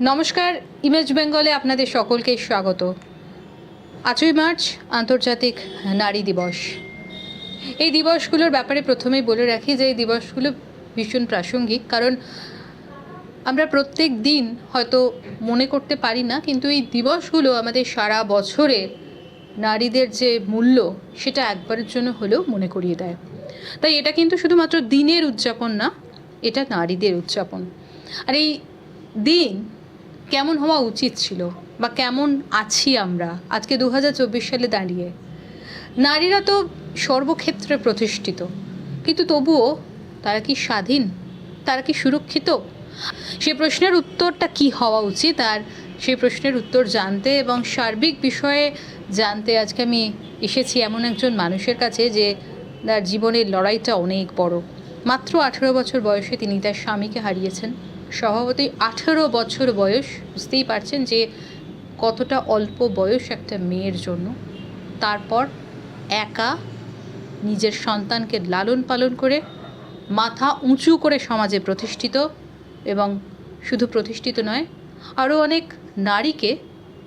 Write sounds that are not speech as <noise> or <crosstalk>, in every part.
নমস্কার, ইমেজ বেঙ্গলে আপনাদের সকলকে স্বাগত। পাঁচই মার্চ, আন্তর্জাতিক নারী দিবস। এই দিবসগুলোর ব্যাপারে প্রথমেই বলে রাখি যে এই দিবসগুলো ভীষণ প্রাসঙ্গিক, কারণ আমরা প্রত্যেক দিন হয়তো মনে করতে পারি না, কিন্তু এই দিবসগুলো আমাদের সারা বছরে নারীদের যে মূল্য, সেটা একবারের জন্য হলেও মনে করিয়ে দেয়। তাই এটা কিন্তু শুধুমাত্র দিনের উদযাপন না, এটা নারীদের উদযাপন। আর এই দিন কেমন হওয়া উচিত ছিল বা কেমন আছি আমরা আজকে দু হাজার চব্বিশ সালে দাঁড়িয়ে? নারীরা তো সর্বক্ষেত্রে প্রতিষ্ঠিত, কিন্তু তবুও তারা কি স্বাধীন? তারা কি সুরক্ষিত? সে প্রশ্নের উত্তরটা কি হওয়া উচিত? আর সেই প্রশ্নের উত্তর জানতে এবং সার্বিক বিষয়ে জানতে আজকে আমি এসেছি এমন একজন মানুষের কাছে যে তার জীবনের লড়াইটা অনেক বড়। মাত্র আঠেরো বছর বয়সে তিনি তার স্বামীকে হারিয়েছেন। স্বভাবতই আঠেরো বছর বয়স, বুঝতেই পারছেন যে কতটা অল্প বয়স একটা মেয়ের জন্য। তারপর একা নিজের সন্তানকে লালন পালন করে মাথা উঁচু করে সমাজে প্রতিষ্ঠিত এবং শুধু প্রতিষ্ঠিত নয়, আরও অনেক নারীকে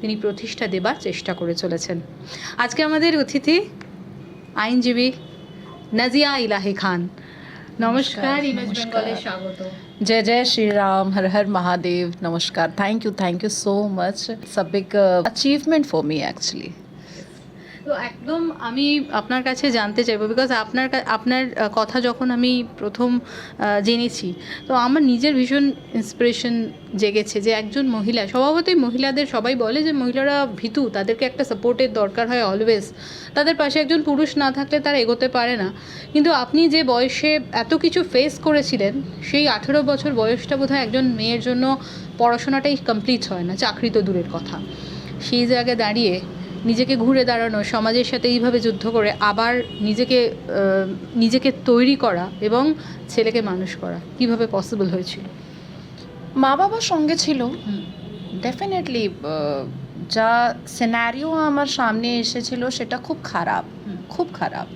তিনি প্রতিষ্ঠা দেবার চেষ্টা করে চলেছেন। আজকে আমাদের অতিথি আইনজীবী নাজিয়া ইলাহি খান। নমস্কার ইমেজ নমস্কার। বেঙ্গলে স্বাগত जय जय श्री राम हर हर महादेव नमस्कार thank you thank you so much it's a big achievement for me actually তো একদম আমি আপনার কাছে জানতে চাইব বিকজ আপনার আপনার কথা যখন আমি প্রথম জেনেছি, তো আমার নিজের ভীষণ ইন্সপিরেশন জেগেছে যে একজন মহিলা, স্বভাবতই মহিলাদের সবাই বলে যে মহিলারা ভীতু, তাদেরকে একটা সাপোর্টের দরকার হয় অলওয়েজ তাদের পাশে একজন পুরুষ না থাকলে তারা এগোতে পারে না, কিন্তু আপনি যে বয়সে এত কিছু ফেস করেছিলেন, সেই আঠেরো বছর বয়সটা বোধহয় একজন মেয়ের জন্য পড়াশোনাটাই কমপ্লিট হয় না, চাকরি তো দূরের কথা, সেই জায়গায় দাঁড়িয়ে নিজেকে ঘুরে দাঁড়ানো সমাজের সাথে এইভাবে যুদ্ধ করে আবার নিজেকে নিজেকে তৈরি করা এবং ছেলেকে মানুষ করা কীভাবে পসিবল হয়েছিল? মা বাবার সঙ্গে ছিল। ডেফিনেটলি যা সিনারিও আমার সামনে এসেছিল সেটা খুব খারাপ খুব খারাপ।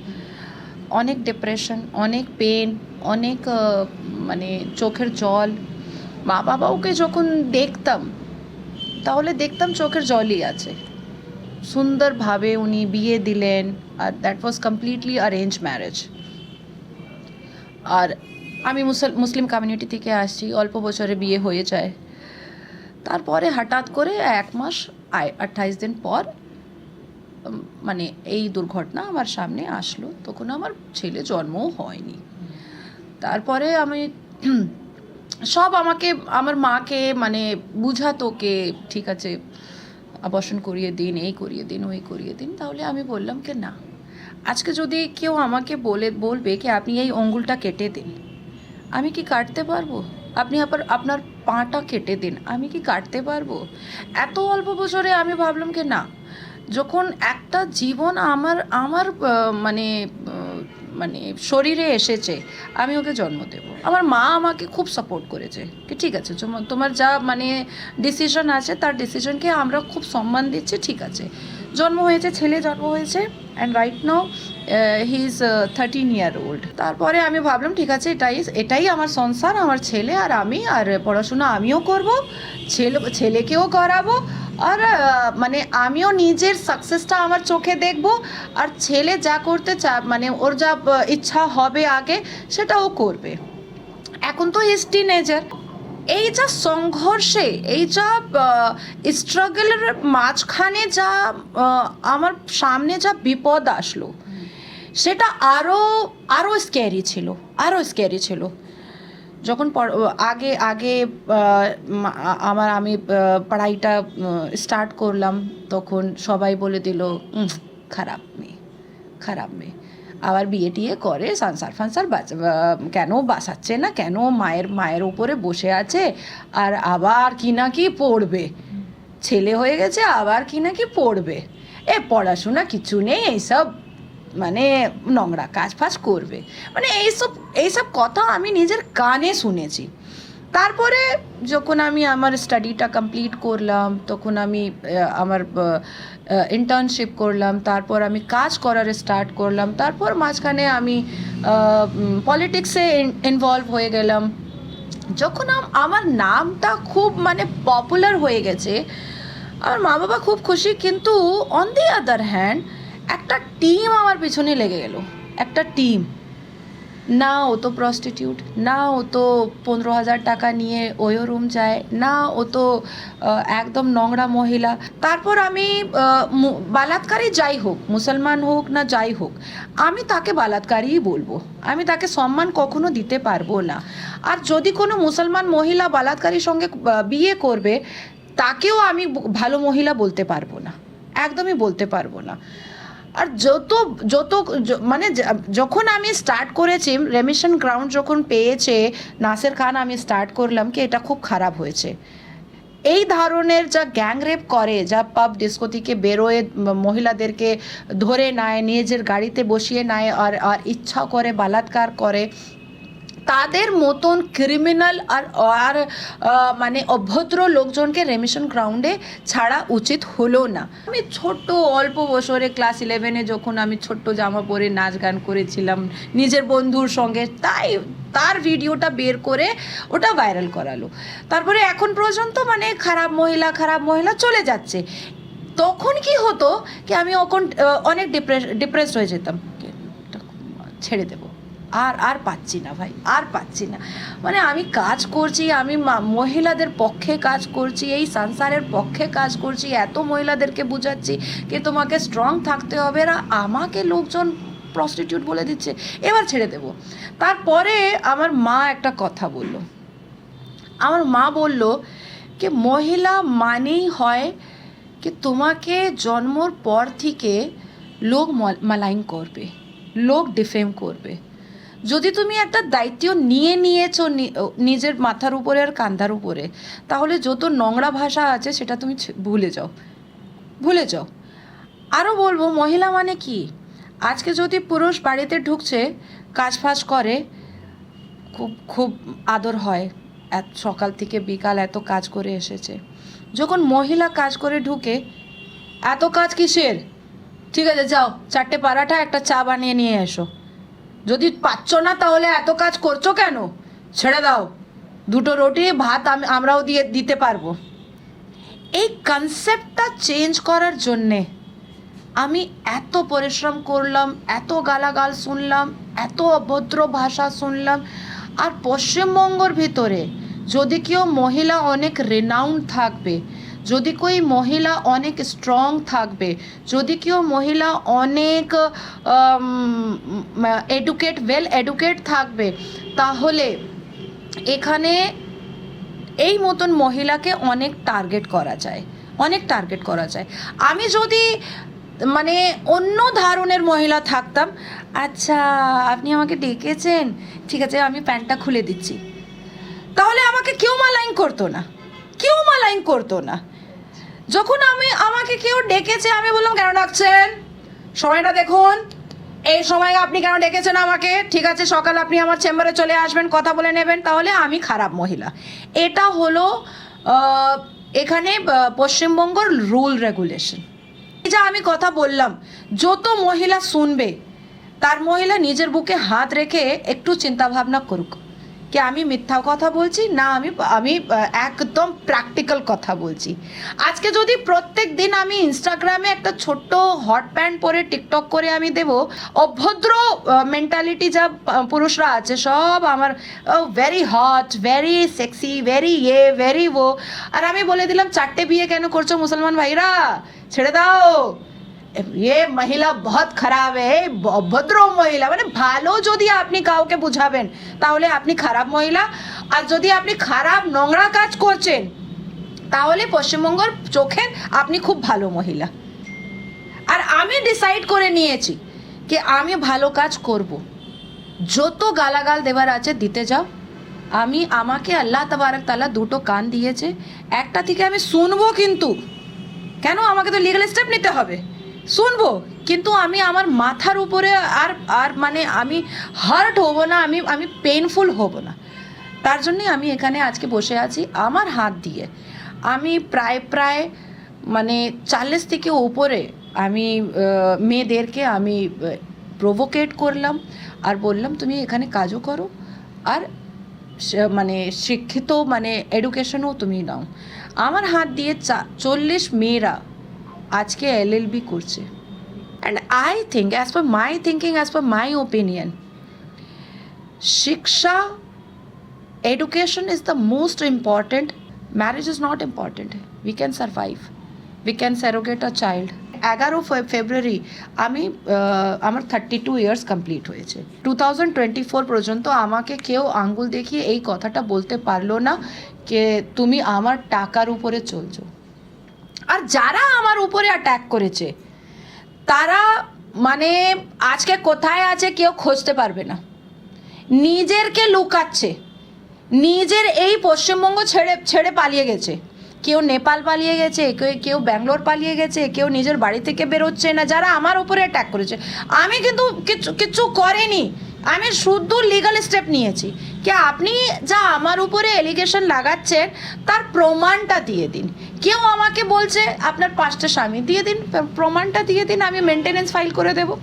অনেক ডিপ্রেশন অনেক পেন অনেক মানে চোখের জল। মা বাবাওকে যখন দেখতাম তাহলে দেখতাম চোখের জলই আছে। সুন্দরভাবে উনি বিয়ে দিলেন, আর that was completely arrange marriage আর আমি মুসল, মুসলিম কমিউনিটি থেকে আসছি, অল্প বছরে বিয়ে হয়ে যায়। তারপরে হঠাৎ করে এক মাস আয় আঠাইশ দিন পর মানে এই দুর্ঘটনা আমার সামনে আসলো, তখন আমার ছেলে জন্মও হয়নি। তারপরে আমি <clears throat> সব আমাকে, আমার মাকে মানে বুঝাতো কে, ঠিক আছে আবর্ষণ করিয়ে দিন, এই করিয়ে দিন, ওই করিয়ে দিন, তাহলে আমি বললাম কি না। আজকে যদি কেউ আমাকে বলে, বলবে কি, আপনি এই অঙ্গুলটা কেটে দিন। আমি কি কাটতে পারব? আপনি আবার আপনার পাটা কেটে দিন, আমি কি কাটতে পারব? এত অল্প বছরে আমি ভাবলাম কি না, যখন একটা জীবন আমার আমার মানে মানে শরীরে এসেছে, আমি ওকে জন্ম দেব। আমার মা আমাকে খুব সাপোর্ট করেছে, কি ঠিক আছে? তোমার- যা মানে ডিসিশন আছে, তার ডিসিশনকে আমরা খুব সম্মান দিচ্ছি, ঠিক আছে। জন্ম হয়েছে, ছেলে জন্ম হয়েছে and right now he is thirteen year old তারপরে আমি ভাবলাম, ঠিক আছে, এটাই এটাই আমার সংসার, আমার ছেলে আর আমি, আর পড়াশোনা আমিও করব, ছেলে, ছেলেকেও করাবো আর মানে আমিও নিজের সাকসেসটা আমার চোখে দেখব, আর ছেলে যা করতে চা মানে ওর যা ইচ্ছা হবে আগে সেটা ও করবে। এখন তো ইজ টিনেজার এই যা সংঘর্ষে, এই যা স্ট্রাগলের মাঝখানে যা আমার সামনে যা বিপদ আসলো, সেটা আরও আরও স্ক্যারি ছিল আরও স্ক্যারি ছিল। যখন আগে আগে আমার আমি পড়াইটা স্টার্ট করলাম তখন সবাই বলে দিল "উম, খারাপ মেয়ে খারাপ মেয়ে। আবার বিয়ে টিয়ে করে সংসার ফানসার কেন বাঁচাচ্ছে না কেন মায়ের মায়ের উপরে বসে আছে আর আবার কি না কি পড়বে? ছেলে হয়ে গেছে আবার কি না কি পড়বে? এ পড়াশোনা কিছু নেই এইসব মানে নোংরা কাজ ফাজ করবে। মানে এইসব এইসব কথা আমি নিজের কানে শুনেছি। তারপরে যখন আমি আমার স্টাডিটা কমপ্লিট করলাম, তখন আমি আমার ইন্টার্নশিপ করলাম, তারপর আমি কাজ করার স্টার্ট করলাম, তারপর মাঝখানে আমি পলিটিক্সে ইনভলভ হয়ে গেলাম। যখন আম- আমার নামটা খুব মানে পপুলার হয়ে গেছে, আমার মা বাবা খুব খুশি, কিন্তু অন দি আদার হ্যান্ড একটা টিম আমার পেছনে লেগে গেল। একটা টিম না ও তো প্রস্টিটিউট না ও তো পনেরো হাজার টাকা নিয়ে ওয়ো রুম যায় না ও তো একদম নোংরা মহিলা। তারপর আমি বালাৎকারী যাই হোক, মুসলমান হোক না যাই হোক, আমি তাকে বালাৎকারীই বলব। আমি তাকে সম্মান কখনো দিতে পারব না। আর যদি কোনো মুসলমান মহিলা বালাৎকারীর সঙ্গে বিয়ে করবে, তাকেও আমি ভালো মহিলা বলতে পারব না। একদমই বলতে পারব না। আর যত যত মানে যখন আমি স্টার্ট করেছি রেমিশন গ্রাউন্ড যখন পেয়েছে, নাসের খান আমি স্টার্ট করলাম কি, এটা খুব খারাপ হয়েছে। এই ধরনের যা গ্যাংরেপ করে, যা পাব ডিস্কো থেকে বেরোয় মহিলাদেরকে ধরে নেয়, নিজের গাড়িতে বসিয়ে নেয়, আর আর ইচ্ছা করে, বালাৎকার করে তাদের মতন ক্রিমিনাল আর আর মানে অভদ্র লোকজনকে রেমিশন গ্রাউন্ডে ছাড়া উচিত হলো না। আমি ছোট্ট, অল্প বছরে ক্লাস ইলেভেনে যখন আমি ছোট্ট জামা পরে নাচ গান করেছিলাম, নিজের বন্ধুর সঙ্গে, তাই তার ভিডিওটা বের করে ওটা ভাইরাল করালো। তারপরে এখন পর্যন্ত মানে খারাপ মহিলা খারাপ মহিলা চলে যাচ্ছে। তখন কি হতো, কি আমি অনেক ডিপ্রেস ডিপ্রেসড হয়ে যেতাম। ছেড়ে দেবো। আর আর পাচ্ছি না ভাই, আর পাচ্ছি না। মানে আমি কাজ করছি, আমি মহিলাদের পক্ষে কাজ করছি, এই সংসারের পক্ষে কাজ করছি, এত মহিলাদেরকে বুঝাচ্ছি কি তোমাকে স্ট্রং থাকতে হবে আর আমাকে লোকজন প্রস্টিটিউট বলে দিচ্ছে, এবার ছেড়ে দেবো। তারপরে আমার মা একটা কথা বলল। আমার মা বলল কি মহিলা মানেই হয় কি তোমাকে জন্মর পর থেকে লোক মল- মালাইন করবে, লোক ডিফেম করবে। যদি তুমি একটা দায়িত্ব নিয়ে নিয়েছো নিজের মাথার উপরে আর কান্ধার উপরে, তাহলে যত নোংরা ভাষা আছে সেটা তুমি ভুলে যাও। ভুলে যাও। আরও বলব, মহিলা মানে কি? আজকে যদি পুরুষ বাড়িতে ঢুকছে, কাজ ফাজ করে, খুব খুব আদর হয়। এত সকাল থেকে বিকাল এত কাজ করে এসেছে। যখন মহিলা কাজ করে ঢুকে, এত কাজ কিসের? ঠিক আছে, যাও, চারটে পারাঠা, একটা চা বানিয়ে নিয়ে এসো। যদি পাচ্ছ না তাহলে এত কাজ করছ কেন? ছেড়ে দাও। দুটো রুটি, ভাত আমি, আমরাও দিয়ে দিতে পারব। এই কনসেপ্টটা চেঞ্জ করার জন্যে আমি এত পরিশ্রম করলাম, এত গালাগাল শুনলাম, এত অভদ্র ভাষা শুনলাম। আর পশ্চিমবঙ্গর ভিতরে যদি কেউ মহিলা অনেক রেনাউন্ড থাকবে যদি কই মহিলা অনেক স্ট্রং থাকবে, যদি কেউ মহিলা অনেক এডুকেট ওয়েল এডুকেট থাকবে, তাহলে এখানে এই মতন মহিলাকে অনেক টার্গেট করা যায়, অনেক টার্গেট করা যায়। আমি যদি মানে অন্য ধরনের মহিলা থাকতাম আচ্ছা আপনি আমাকে ডেকেছেন, ঠিক আছে, আমি প্যান্টটা খুলে দিচ্ছি। তাহলে আমাকে কেউ মালাইন করতো না। কেউ মালাইন করতো না। যখন আমি, আমাকে কেউ ডেকেছে, আমি বললাম, কেন ডাকছেন? সময়টা দেখুন। এই সময় আপনি কেন ডেকেছেন আমাকে? ঠিক আছে, সকাল আপনি আমার চেম্বারে চলে আসবেন, কথা বলে নেবেন, তাহলে আমি খারাপ মহিলা। এটা হলো এখানে পশ্চিমবঙ্গর রুল রেগুলেশন। যা আমি কথা বললাম, যত মহিলা শুনবে, তার মহিলা নিজের বুকে হাত রেখে একটু চিন্তা ভাবনা করুক। কি আমি মিথ্যা কথা বলছি, না আমি আমি একদম প্র্যাকটিক্যাল কথা বলছি। আজকে যদি প্রত্যেক দিন আমি ইনস্টাগ্রামে একটা ছোট্ট হট প্যান্ট পরে টিকটক করে আমি দেব, অভদ্র মেন্টালিটি যা পুরুষরা আছে, সব আমার very hot very sexy very ইয়ে ভেরি ও আর আমি বলে দিলাম, চারটে বিয়ে কেন করছ মুসলমান ভাইরা? ছেড়ে দাও! এ মহিলা বহুত খারাপ এই অভদ্র মহিলা মানে ভালো যদি আপনি কাউকে বুঝাবেন তাহলে আপনি খারাপ মহিলা আর যদি আপনি খারাপ নোংরা কাজ করছেন তাহলে পশ্চিমবঙ্গর চোখে আপনি খুব ভালো মহিলা আর আমি ডিসাইড করে নিয়েছি যে আমি ভালো কাজ করব যত গালাগাল দেওয়ার আছে দিতে যাও আমি আমাকে আল্লাহ তাবারক তালা দুটো কান দিয়েছে একটা থেকে আমি শুনব কিন্তু কেন আমাকে তো লিগাল স্টেপ নিতে হবে শুনব, কিন্তু আমি আমার মাথার উপরে আর আর মানে আমি হার্ট হব না, আমি আমি পেনফুল হব না। তার জন্যই আমি এখানে আজকে বসে আছি আমার হাত দিয়ে। আমি প্রায় প্রায় মানে চাল্লিশ থেকে উপরে আমি মেয়েদেরকে আমি প্রভোকেট করলাম আর বললাম, তুমি এখানে কাজও করো আর মানে শিক্ষিত মানে এডুকেশনও তুমি নাও। আমার হাত দিয়ে চল্লিশ মেয়েরা আজকে এলএলবি করছে। And I think as per my thinking as per my opinion শিক্ষা, education is the most important, marriage is not important, we can survive, we can surrogate a child. এগারো ফেব্রুয়ারি, আমি আমার থার্টি টু ইয়ার্স কমপ্লিট হয়েছে। Two thousand twenty four পর্যন্ত আমাকে কেউ আঙ্গুল দেখিয়ে এই কথাটা বলতে পারল না যে তুমি আমার টাকার উপরে চলছো। আর যারা আমার উপরে অ্যাট্যাক করেছে, তারা মানে আজকে কোথায় আছে কেউ খুঁজতে পারবে না। নিজেরকে লুকাচ্ছে, নিজের এই পশ্চিমবঙ্গ ছেড়ে ছেড়ে পালিয়ে গেছে। কেউ নেপাল পালিয়ে গেছে, কেউ কেউ ব্যাঙ্গালোর পালিয়ে গেছে, কেউ নিজের বাড়ি থেকে বেরোচ্ছে না, যারা আমার উপরে অ্যাট্যাক করেছে। আমি কিন্তু কিছু কিছু করিনি। আমি শুদ্ধ লিগাল স্টেপ নিয়েছি। কি আপনি যা আমার উপরে এলিগেশন লাগাচ্ছেন, তার প্রমাণটা দিয়ে দিন। কেউ আমাকে বলছে, আপনার পাঁচটা স্বামী, দিয়ে দিন প্রমাণটা দিয়ে দিন, আমি মেনটেনেন্স ফাইল করে দেবো।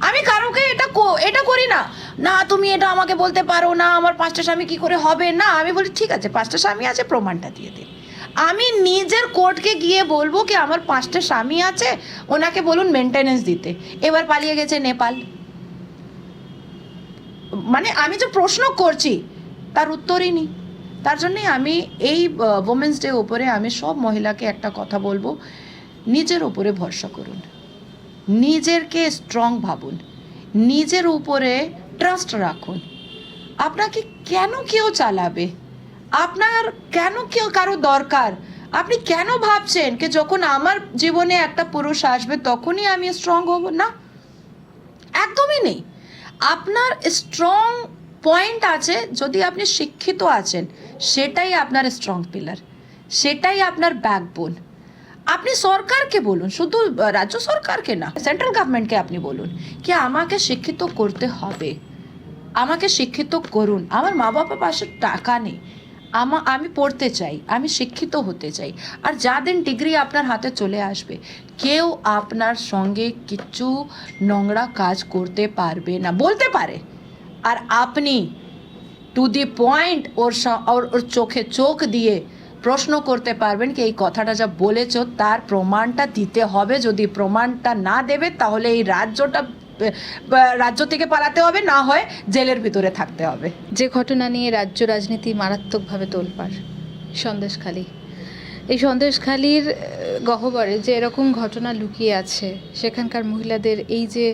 আমি কারোকে এটা এটা করি না। না, তুমি এটা আমাকে বলতে পারো না, আমার পাঁচটা স্বামী কি করে হবে? না, আমি বলি, ঠিক আছে, পাঁচটা স্বামী আছে, প্রমাণটা দিয়ে দিন। আমি নিজের কোর্টকে গিয়ে বলব, কি, আমার পাঁচটা স্বামী আছে, ওনাকে বলুন মেনটেনেন্স দিতে। এবার পালিয়ে গেছে নেপাল। মানে আমি যে প্রশ্ন করছি, তার উত্তরই নেই। তার জন্যই আমি এই ওমেন্স ডে উপরে আমি সব মহিলাকে একটা কথা বলব, নিজের উপরে ভরসা করুন। নিজেরকে স্ট্রং ভাবুন। নিজের উপরে ট্রাস্ট রাখুন। আপনাকে কেন কেউ চালাবে? আপনার কেন কেউ, কারও দরকার? আপনি কেন ভাবছেন যে যখন আমার জীবনে একটা পুরুষ আসবে, তখনই আমি স্ট্রং হব? না। একদমই নেই। আপনার স্ট্রং পয়েন্ট আছে, যদি আপনি শিক্ষিত আছেন, সেটাই আপনার স্ট্রং পিলার সেটাই আপনার ব্যাকবোন আপনি সরকারকে বলুন, শুধু রাজ্য সরকারকে না সেন্ট্রাল গভর্নমেন্টকে আপনি বলুন কি আমাকে শিক্ষিত করতে হবে, আমাকে শিক্ষিত করুন। আমার মা বাবার পাশে টাকা নেই। আমা, আমি পড়তে চাই, আমি শিক্ষিত হতে চাই। আর যা দিন ডিগ্রি আপনার হাতে চলে আসবে, কেউ আপনার সঙ্গে কিছু নোংরা কাজ করতে পারবে না। বলতে পারে। আর আপনি টু দি পয়েন্ট ওর ওর চোখে চোখ দিয়ে প্রশ্ন করতে পারবেন কি, এই কথাটা যা বলেছ, তার প্রমাণটা দিতে হবে। যদি প্রমাণটা না দেবে, তাহলে এই রাজ্যটা রাজ্য থেকে পালাতে হবে না হয় জেলের ভিতরে থাকতে হবে। যে ঘটনা নিয়ে রাজ্য রাজনীতি মারাত্মকভাবে তোলপাড় সন্দেশখালী। এই সন্দেশখালীর গহ্বরে যে এরকম ঘটনা লুকিয়ে আছে সেখানকার মহিলাদের এই যে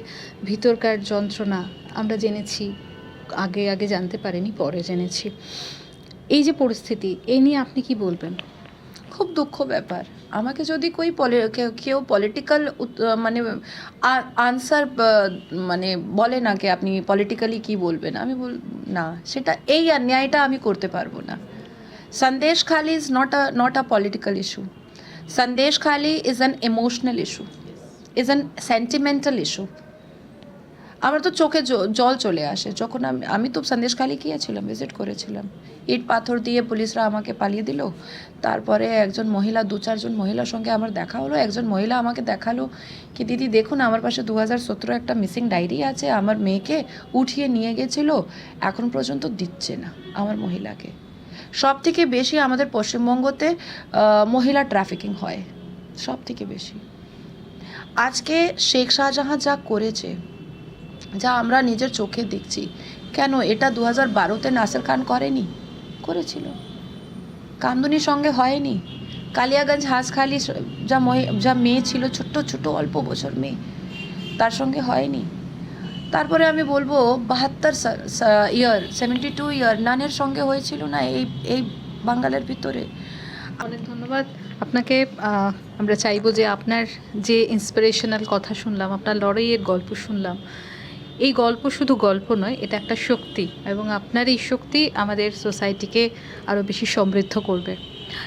ভিতরকার যন্ত্রণা আমরা জেনেছি আগে আগে জানতে পারিনি পরে জেনেছি। এই যে পরিস্থিতি এই নিয়ে আপনি কি বলবেন? খুব দুঃখ ব্যাপার। আমাকে যদি কই পলি- কেউ- পলিটিক্যাল মানে আনসার মানে বলে না কি আপনি পলিটিক্যালি কি বলবেন, আমি বল, না, সেটা এই অন্যায়টা আমি করতে পারব না। Sandeshkhali is not a not a political issue Sandeshkhali is an emotional issue is an sentimental issue আমার তো চোখে জল চলে আসে। যখন আমি আমি তো সন্দেশখালি গিয়েছিলাম ভিজিট করেছিলাম। ইট পাথর দিয়ে পুলিশরা আমাকে পালিয়ে দিল। তারপরে একজন মহিলা, দু চারজন মহিলার সঙ্গে আমার দেখা হলো। একজন মহিলা আমাকে দেখাল কি, দিদি, দেখুন, আমার পাশে দু হাজার সতেরো একটা মিসিং ডায়েরি আছে। আমার মেয়েকে উঠিয়ে নিয়ে গেছিল। এখন পর্যন্ত দিচ্ছে না আমার মহিলাকে। সব থেকে বেশি আমাদের পশ্চিমবঙ্গতে মহিলা ট্রাফিকিং হয়। সব থেকে বেশি। আজকে শেখ শাহজাহান যা করেছে যা আমরা নিজের চোখে দেখছি। কেন এটা দু হাজার বারোতে নাসের খান করেনি? করেছিল। কামদুনির সঙ্গে হয়নি। কালিয়াগঞ্জ হাঁসখালি যা যা মেয়ে ছিল, ছোট্ট ছোট অল্প বছর মেয়ে, তার সঙ্গে হয়নি। তারপরে আমি বলব, বাহাত্তর ইয়ার সেভেন্টি টু ইয়ার নানের সঙ্গে হয়েছিল না এই এই বাঙ্গালের ভিতরে। অনেক ধন্যবাদ। আপনাকে আমরা চাইব যে আপনার যে ইন্সপিরেশনাল কথা শুনলাম, আপনার লড়াইয়ের গল্প শুনলাম এই গল্প শুধু গল্প নয়, এটা একটা শক্তি এবং আপনার এই শক্তি আমাদের সোসাইটিকে আরও বেশি সমৃদ্ধ করবে।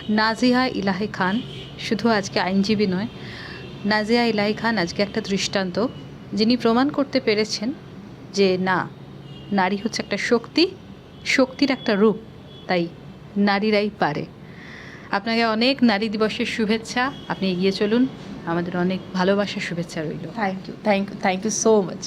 নাজিহা ইলাহি খান শুধু আজকে আইনজীবী নয় নাজিয়া ইলাহি খান আজকে একটা দৃষ্টান্ত যিনি প্রমাণ করতে পেরেছেন যে না, নারী হচ্ছে একটা শক্তি, শক্তির একটা রূপ, তাই নারীরাই পারে। আপনাকে অনেক নারী দিবসের শুভেচ্ছা, আপনি এগিয়ে চলুন, আমাদের অনেক ভালোবাসার শুভেচ্ছা রইল। Thank you thank you thank you so much